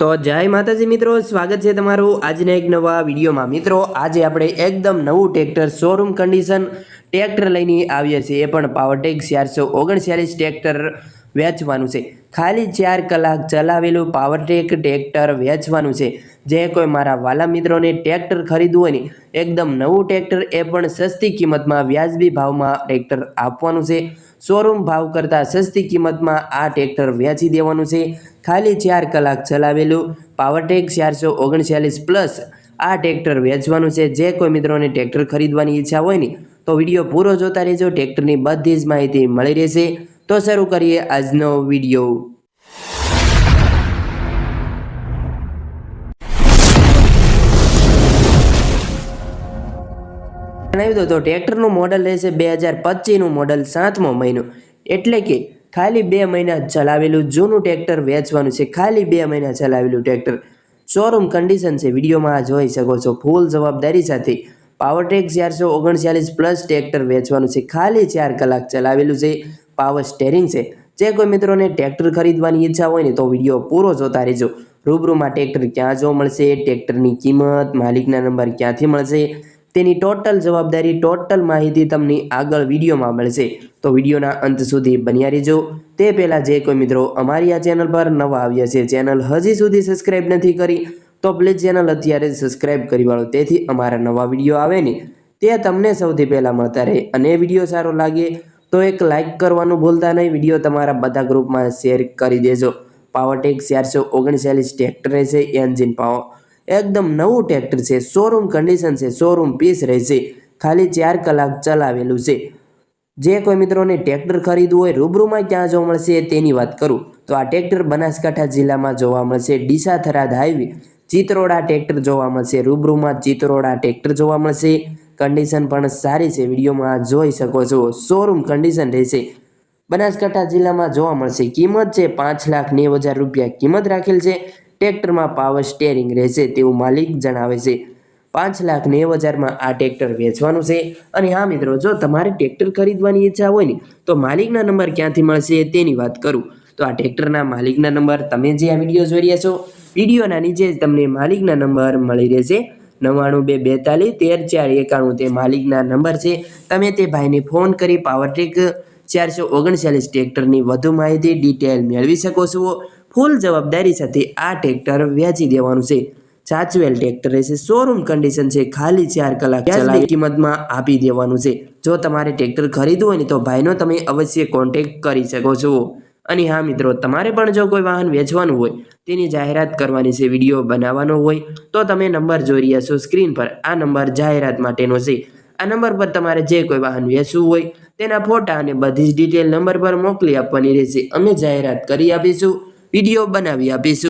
તો જય માતાજી મિત્રો, સ્વાગત છે તમારું આજના એક નવા વિડીયોમાં. મિત્રો, આજે આપણે એકદમ નવું ટ્રેક્ટર શોરૂમ કન્ડિશન ટ્રેક્ટર લઈને આવીએ છીએ. એ પણ પાવરટેક ચારસો ઓગણચાલીસ ટ્રેક્ટર વેચવાનું છે. ખાલી ચાર કલાક ચલાવેલું પાવરટેક ટ્રેક્ટર વેચવાનું છે. જે કોઈ મારા વાલા મિત્રોને ટ્રેક્ટર ખરીદવું હોય ને, એકદમ નવું ટ્રેક્ટર એ પણ સસ્તી કિંમતમાં વ્યાજબી ભાવમાં ટ્રેક્ટર આપવાનું છે. શોરૂમ ભાવ કરતાં સસ્તી કિંમતમાં આ ટ્રેક્ટર વેચી દેવાનું છે. ખાલી ચાર કલાક ચલાવેલું પાવરટેક ચારસો ઓગણચાલીસ પ્લસ આ ટ્રેક્ટર વેચવાનું છે. જે કોઈ મિત્રોને ટ્રેક્ટર ખરીદવાની ઈચ્છા હોય ને, તો વીડિયો પૂરો જોતા રહેજો. ટ્રેક્ટરની બધી જ માહિતી મળી રહેશે. તો શરૂ કરીએ આજનો વીડિયો જણાવી દો તો ટ્રેક્ટરનું મોડલ રહેશે બે હજાર પચીસનું મોડલ સાતમો મહિનો. એટલે કે ખાલી બે મહિના ચલાવેલું જૂનું ટ્રેક્ટર વેચવાનું છે. ખાલી બે મહિના ચલાવેલું ટ્રેક્ટર. શોરૂમ કન્ડિશન છે. વિડીયોમાં જોઈ શકો છો. ફૂલ જવાબદારી સાથે પાવરટેક ચારસો ઓગણચાલીસ પ્લસ ટ્રેક્ટર વેચવાનું છે. ખાલી ચાર કલાક ચલાવેલું છે. પાવર સ્ટેરિંગ છે. જે કોઈ મિત્રોને ટ્રેક્ટર ખરીદવાની ઈચ્છા હોય ને તો વીડિયો પૂરો જોતા રહેજો. રૂબરૂમાં ટ્રેક્ટર ક્યાં જોવા મળશે ટ્રેક્ટરની કિંમત, માલિકના નંબર ક્યાંથી મળશે, તેની ટોટલ જવાબદારી ટોટલ માહિતી તમને આગળ વિડીયોમાં મળશે. તો વિડીયોના અંત સુધી બન્યા રહેજો. તે પહેલાં જે કોઈ મિત્રો અમારી આ ચેનલ પર નવા આવ્યા છે ચેનલ હજી સુધી સબસ્ક્રાઈબ નથી કરી, તો પ્લીઝ ચેનલ અત્યારે સબસ્ક્રાઈબ કરી વાળો. તેથી અમારા નવા વીડિયો આવે ને, તે તમને સૌથી પહેલાં મળતા રહે અને વીડિયો સારો લાગે તો એક લાઇક કરવાનું ભૂલતા નહીં. વીડિયો તમારા બધા ગ્રુપમાં શેર કરી દેજો. પાવરટેક ચારસો ઓગણચાલીસ ટ્રેક્ટર રહેશે એન્જિન પાવર એકદમ નવું ટ્રેક્ટર છે શોરૂમ કન્ડિશન છે શોરૂમ પીસ રહેશે. ખાલી ચાર કલાક ચલાવેલું છે. જે કોઈ મિત્રોને ટ્રેક્ટર ખરીદવું હોય, રૂબરૂમાં ક્યાં જોવા મળશે તેની વાત કરું. તો આ ટ્રેક્ટર બનાસકાંઠા જિલ્લામાં જોવા મળશે. ડીસા થરાદ હાઈવે ચિત્રોડા ટ્રેક્ટર જોવા મળશે. રૂબરૂમાં ચિત્રોડા ટ્રેક્ટર જોવા મળશે. કન્ડિશન પણ સારી છે. વિડીયોમાં જોઈ શકો છો. શોરૂમ કન્ડિશન રહેશે. બનાસકાંઠા જિલ્લામાં જોવા મળશે. કિંમત છે પાંચ લાખ નેવું હજાર રૂપિયા. કિંમત રાખેલ છે. ટ્રેક્ટરમાં પાવર સ્ટેરિંગ રહેશે તેવું માલિક જણાવે છે. પાંચ લાખ નેવું હજારમાં આ ટ્રેક્ટર વેચવાનું છે. અને હા મિત્રો, જો તમારે ટ્રેક્ટર ખરીદવાની ઈચ્છા હોય ને, તો માલિકના નંબર ક્યાંથી મળશે તેની વાત કરું. તો આ ટ્રેક્ટરના માલિકના નંબર તમે જે આ વીડિયો જોઈ રહ્યા છો, વિડીયોના નીચે જ તમને માલિકના નંબર મળી રહેશે. નવ્વાણું બે બેતાલીસ તેર ચાર એકાણું. તે માલિકના નંબર છે. તમે તે ભાઈને ફોન કરી પાવરટેક ચારસો ઓગણચાલીસ ટ્રેક્ટરની વધુ માહિતી ડિટેલ મેળવી શકો છો. ફૂલ જવાબદારી સાથે આ ટ્રેક્ટર વેચી દેવાનું છે. સાચવેલ ટ્રેક્ટર રહેશે શોરૂમ કન્ડિશન છે. ખાલી ચાર કલાક ચલાવી કિંમતમાં આપી દેવાનું છે. જો તમારે ટ્રેક્ટર ખરીદવું હોય ને તો ભાઈનો તમે અવશ્ય કોન્ટેક્ટ કરી શકો છો. અને હા મિત્રો, તમારે પણ જો કોઈ વાહન વેચવાનું હોય, તેની જાહેરાત કરવાની છે, વીડિયો બનાવવાનો હોય, તો તમે નંબર જોઈ રહ્યા છો સ્ક્રીન પર. આ નંબર જાહેરાત માટેનો છે. આ નંબર પર તમારે જે કોઈ વાહન વેચવું હોય, તેના ફોટા અને બધી જ ડિટેલ નંબર પર મોકલી આપવાની રહેશે. અમે જાહેરાત કરી આપીશું, વીડિયો બનાવી આપીશું.